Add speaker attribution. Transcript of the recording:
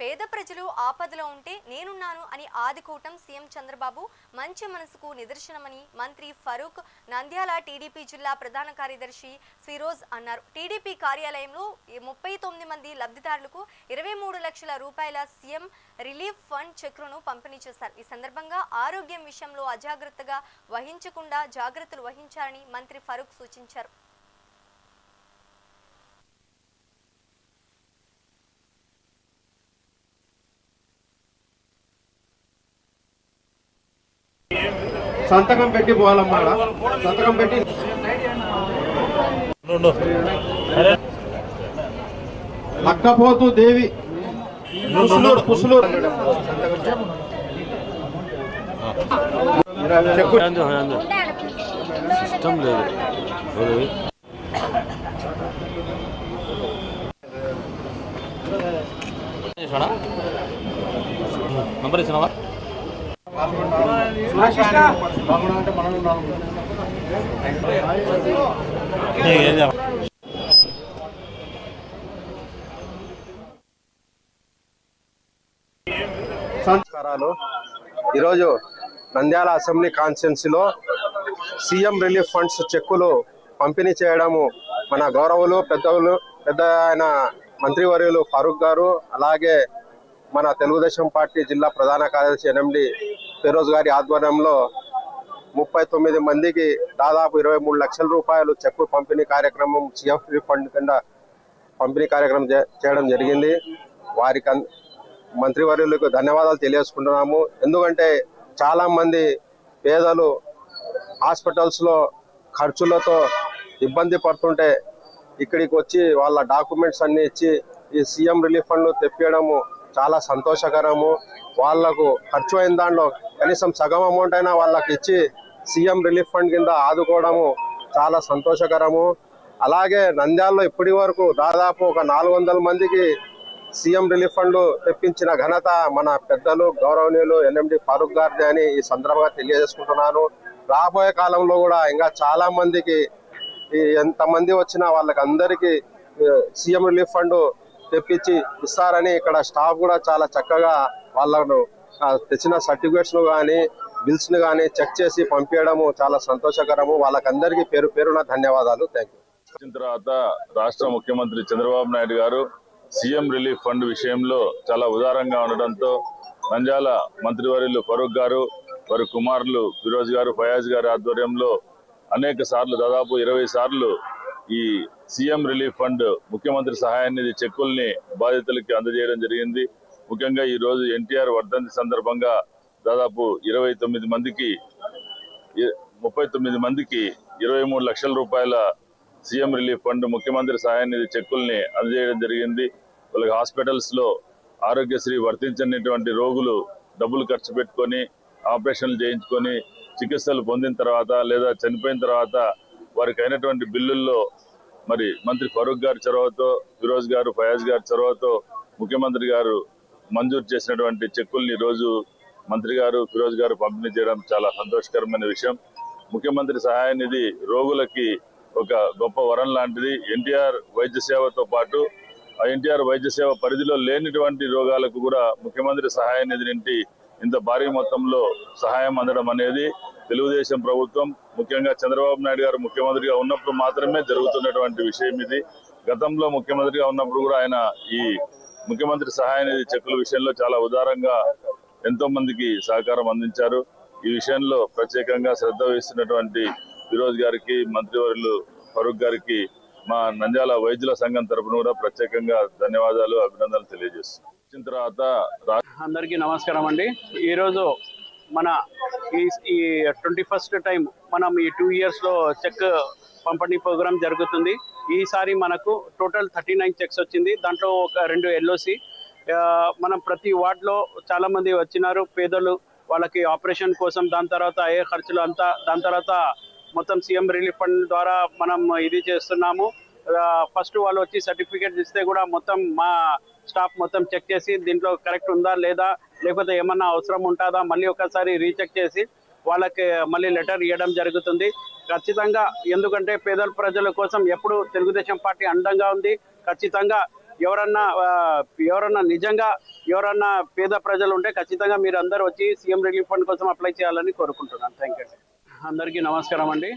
Speaker 1: పేద ప్రజలు ఆపదలో ఉంటే నేనున్నాను అని ఆదికూటం సీఎం చంద్రబాబు మంచి మనసుకు నిదర్శనమని మంత్రి ఫరూక్ నంద్యాల టీడీపీ జిల్లా ప్రధాన కార్యదర్శి ఫిరోజ్ అన్నారు. టీడీపీ కార్యాలయంలో ముప్పై తొమ్మిది మంది లబ్ధిదారులకు ఇరవై మూడు లక్షల రూపాయల సీఎం రిలీఫ్ ఫండ్ చెక్రును పంపిణీ చేశారు. ఈ సందర్భంగా ఆరోగ్యం విషయంలో అజాగ్రత్తగా వహించకుండా జాగ్రత్తలు వహించాలని మంత్రి ఫరూక్ సూచించారు.
Speaker 2: సంతకం పెట్టి పోవాలమ్మా. సంతకం పెట్టి లక్కపోతు దేవి. పుసులూరు
Speaker 3: సిస్టమ్ లేదు? నంబర్ ఇచ్చినావా
Speaker 2: సంస్కారాలు ఈరోజు నంద్యాల అసెంబ్లీ కాన్స్టిట్యున్సీలో సీఎం రిలీఫ్ ఫండ్స్ చెక్కులు పంపిణీ చేయడము మన గౌరవులు పెద్దలు పెద్ద ఆయన మంత్రివర్యులు ఫారూక్ గారు అలాగే మన తెలుగుదేశం పార్టీ జిల్లా ప్రధాన కార్యదర్శి ఎన్ఎండి ఫిరోజ్ గారి ఆధ్వర్యంలో ముప్పై తొమ్మిది మందికి దాదాపు ఇరవై మూడు లక్షల రూపాయలు చెక్కు పంపిణీ కార్యక్రమం సీఎం ఫండ్ కింద పంపిణీ కార్యక్రమం చేయడం జరిగింది. వారికి మంత్రివర్యులకు ధన్యవాదాలు తెలియజేసుకుంటున్నాము. ఎందుకంటే చాలామంది పేదలు హాస్పిటల్స్లో ఖర్చులతో ఇబ్బంది పడుతుంటే ఇక్కడికి వచ్చి వాళ్ళ డాక్యుమెంట్స్ అన్ని ఇచ్చి ఈ సీఎం రిలీఫ్ ఫండ్లు తెప్పియడము చాలా సంతోషకరము. వాళ్ళకు ఖర్చు అయిన దాంట్లో కనీసం సగం అమౌంట్ అయినా వాళ్ళకి ఇచ్చి సీఎం రిలీఫ్ ఫండ్ కింద ఆదుకోవడము చాలా సంతోషకరము. అలాగే నంద్యాలలో ఇప్పటి వరకు దాదాపు ఒక నాలుగు వందల మందికి సీఎం రిలీఫ్ ఫండ్ తెప్పించిన ఘనత మన పెద్దలు గౌరవనీయులు ఎన్ఎండి ఫారూక్ గారిది అని ఈ సందర్భంగా తెలియజేసుకుంటున్నాను. రాబోయే కాలంలో కూడా ఇంకా చాలా మందికి ఎంతమంది వచ్చినా వాళ్ళకి అందరికీ సీఎం రిలీఫ్ ఫండ్ తెప్పించి ఇస్తారని ఇక్కడ స్టాఫ్ కూడా చాలా చక్కగా వాళ్ళను తెచ్చిన సర్టిఫికేట్స్ కానీ బిల్స్ను కానీ చెక్ చేసి పంపించడము చాలా సంతోషకరము. వాళ్ళకందరికీ పేరు పేరున ధన్యవాదాలు. థ్యాంక్ యూ
Speaker 4: వచ్చిన తర్వాత రాష్ట్ర ముఖ్యమంత్రి చంద్రబాబు నాయుడు గారు సీఎం రిలీఫ్ ఫండ్ విషయంలో చాలా ఉదారంగా ఉండడంతో నంజాల మంత్రివర్యులు ఫరూక్ గారు వారి కుమారులు ఫిరోజ్ గారు ఫయాజ్ గారి ఆధ్వర్యంలో అనేక సార్లు దాదాపు ఇరవై సార్లు ఈ సీఎం రిలీఫ్ ఫండ్ ముఖ్యమంత్రి సహాయాన్ని చెక్కుల్ని బాధితులకి అందజేయడం జరిగింది. ముఖ్యంగా ఈ రోజు ఎన్టీఆర్ వర్ధంతి సందర్భంగా దాదాపు ఇరవై తొమ్మిది మందికి ముప్పై తొమ్మిది మందికి ఇరవై మూడు లక్షల రూపాయల సీఎం రిలీఫ్ ఫండ్ ముఖ్యమంత్రి సహాయాన్ని చెక్కుల్ని అందజేయడం జరిగింది. వాళ్ళకి హాస్పిటల్స్లో ఆరోగ్యశ్రీ వర్తించనిటువంటి రోగులు డబ్బులు ఖర్చు పెట్టుకొని ఆపరేషన్లు చేయించుకొని చికిత్సలు పొందిన తర్వాత లేదా చనిపోయిన తర్వాత వారికి అయినటువంటి బిల్లుల్లో మరి మంత్రి ఫరూక్ గారి చొరవతో ఫిరోజ్ గారు ఫయాజ్ గారి చొరవతో ముఖ్యమంత్రి గారు మంజూరు చేసినటువంటి చెక్కుల్ని రోజు మంత్రి గారు ఫిరోజ్ గారు పంపిణీ చేయడం చాలా సంతోషకరమైన విషయం. ముఖ్యమంత్రి సహాయ నిధి రోగులకి ఒక గొప్ప వరం లాంటిది. ఎన్టీఆర్ వైద్య సేవతో పాటు ఆ ఎన్టీఆర్ వైద్య సేవ పరిధిలో లేనిటువంటి రోగాలకు కూడా ముఖ్యమంత్రి సహాయ నిధి నుండి ఇంత భారీ మొత్తంలో సహాయం అందడం అనేది తెలుగుదేశం ప్రభుత్వం ముఖ్యంగా చంద్రబాబు నాయుడు గారు ముఖ్యమంత్రిగా ఉన్నప్పుడు మాత్రమే జరుగుతున్నటువంటి విషయం ఇది. గతంలో ముఖ్యమంత్రిగా ఉన్నప్పుడు కూడా ఆయన ఈ ముఖ్యమంత్రి సహాయ నిధి చెక్కుల విషయంలో చాలా ఉదారంగా ఎంతో మందికి సహకారం అందించారు. ఈ విషయంలో ప్రత్యేకంగా శ్రద్ధ వహిస్తున్నటువంటి ఫిరోజ్ గారికి మంత్రివర్యులు ఫరూక్ గారికి మా నంద్యాల వైద్యుల సంఘం తరపున కూడా ప్రత్యేకంగా ధన్యవాదాలు అభినందనలు తెలియజేస్తున్నాం. వచ్చిన తర్వాత
Speaker 5: అందరికీ నమస్కారం అండి. ఈరోజు మన ఈ ఈ ట్వంటీ ఫస్ట్ టైం మనం ఈ టూ ఇయర్స్లో చెక్ పంపిణీ ప్రోగ్రామ్ జరుగుతుంది. ఈసారి మనకు టోటల్ థర్టీ నైన్ చెక్స్ వచ్చింది. దాంట్లో ఒక రెండు ఎల్ఓసి. మనం ప్రతి వార్డులో చాలామంది వచ్చినారు. పేదలు వాళ్ళకి ఆపరేషన్ కోసం దాని తర్వాత అయ్యే ఖర్చులు అంతా దాని తర్వాత మొత్తం సీఎం రిలీఫ్ ఫండ్ ద్వారా మనం ఇది చేస్తున్నాము. ఫస్ట్ వాళ్ళు వచ్చి సర్టిఫికేట్ ఇస్తే కూడా మొత్తం మా స్టాఫ్ మొత్తం చెక్ చేసి దీంట్లో కరెక్ట్ ఉందా లేదా లేకపోతే ఏమన్నా అవసరం ఉంటుందా మళ్ళీ ఒకసారి రీచెక్ చేసి వాళ్ళకి మళ్ళీ లెటర్ ఇవ్వడం జరుగుతుంది. ఖచ్చితంగా ఎందుకంటే పేదల ప్రజల కోసం ఎప్పుడు తెలుగుదేశం పార్టీ అండంగా ఉంది. ఖచ్చితంగా ఎవరన్నా ఎవరన్నా నిజంగా ఎవరన్నా పేద ప్రజలు ఉంటే ఖచ్చితంగా మీరు అందరూ వచ్చి సీఎం రిలీఫ్ ఫండ్ కోసం అప్లై చేయాలని కోరుకుంటున్నాను. థ్యాంక్ యూ అందరికీ నమస్కారం అండి.